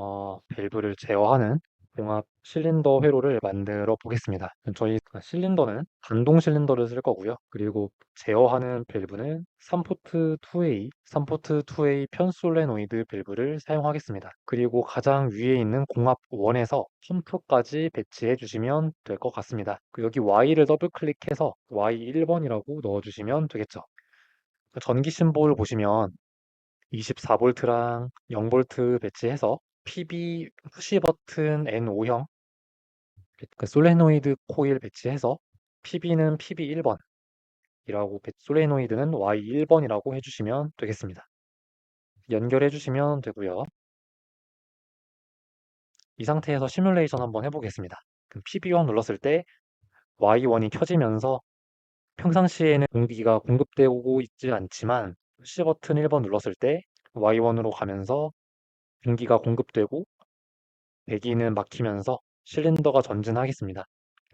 어, 밸브를 제어하는 봉합 실린더 회로를 만들어 보겠습니다. 저희 실린더는 단동 실린더를 쓸 거고요. 그리고 제어하는 밸브는 3포트 2A, 3포트 2A 편솔레노이드 밸브를 사용하겠습니다. 그리고 가장 위에 있는 공합 원에서 펌프까지 배치해 주시면 될 것 같습니다. 그 여기 Y를 더블 클릭해서 Y1번이라고 넣어 주시면 되겠죠. 전기 심볼 보시면 24V랑 0V 배치해서 PB 푸시 버튼 N5형 그 솔레노이드 코일 배치해서 PB는 PB 1번 이라고 솔레노이드는 Y 1번이라고 해주시면 되겠습니다. 연결해 주시면 되고요. 이 상태에서 시뮬레이션 한번 해보겠습니다. PB1 눌렀을 때 Y1이 켜지면서 평상시에는 공기가 공급되고 있지 않지만 푸시 버튼 1번 눌렀을 때 Y1으로 가면서 공기가 공급되고 배기는 막히면서 실린더가 전진하겠습니다.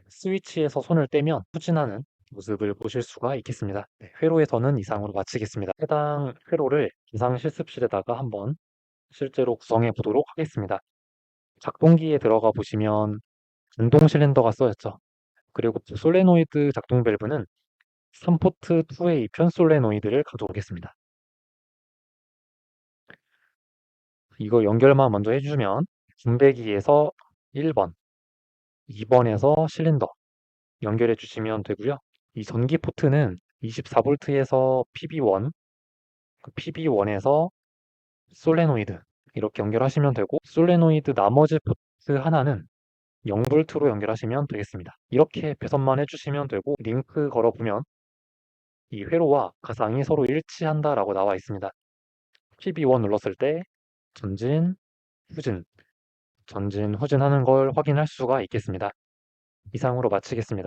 스위치에서 손을 떼면 후진하는 모습을 보실 수가 있겠습니다. 네, 회로에서는 이상으로 마치겠습니다. 해당 회로를 기상 실습실에다가 한번 실제로 구성해 보도록 하겠습니다. 작동기에 들어가 보시면 전동 실린더가 써있죠. 그리고 솔레노이드 작동 밸브는 3포트 2A 편 솔레노이드를 가져오겠습니다. 이거 연결만 먼저 해 주면 분배기에서 1번, 2번에서 실린더 연결해 주시면 되고요. 이 전기 포트는 24V에서 PB1, PB1에서 솔레노이드 이렇게 연결하시면 되고 솔레노이드 나머지 포트 하나는 0V로 연결하시면 되겠습니다. 이렇게 배선만 해주시면 되고 링크 걸어보면 이 회로와 가상이 서로 일치한다라고 나와 있습니다. PB1 눌렀을 때 전진, 후진, 전진, 후진하는 걸 확인할 수가 있겠습니다. 이상으로 마치겠습니다.